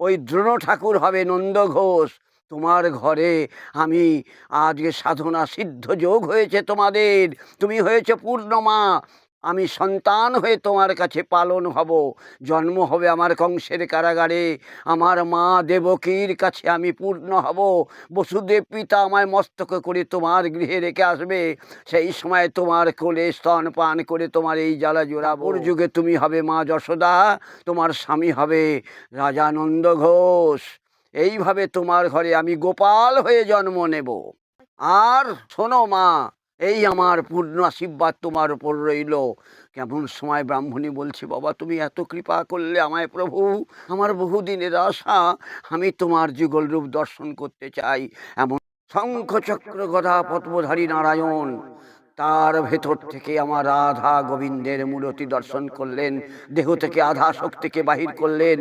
ওই দ্রোণ ঠাকুর হবে নন্দ ঘোষ। তোমার ঘরে আমি আজকে সাধনা সিদ্ধ যোগ হয়েছে তোমাদের। তুমি হয়েছে পূর্ণমা। আমি সন্তান হয়ে তোমার কাছে পালন হব। জন্ম হবে আমার কংসের কারাগারে। আমার মা দেবকীর কাছে আমি পূর্ণ হব। বসুদেব পিতা আমায় মস্তক করে তোমার গৃহে রেখে আসবে। সেই সময় তোমার কোলে স্তন পান করে তোমার এই জ্বালা জোড়াবোর যুগে তুমি হবে মা যশোদা, তোমার স্বামী হবে রাজানন্দ ঘোষ। এইভাবে তোমার ঘরে আমি গোপাল হয়ে জন্ম নেব। আর শোনো মা এই আমার পূর্ণ আশীর্বাদ তোমার ওপর রইল। কেমন সময় ব্রাহ্মণী বলছে, বাবা, তুমি এত কৃপা করলে আমায় প্রভু, আমার বহুদিনের আশা, আমি তোমার যুগল রূপ দর্শন করতে চাই। এমন শঙ্খ চক্র গদা পদ্মধারী নারায়ণ, তার ভেতর থেকে আমার রাধা গোবিন্দের মূরতি দর্শন করলেন, দেহ থেকে আধা শক্তিকে বাহির করলেন।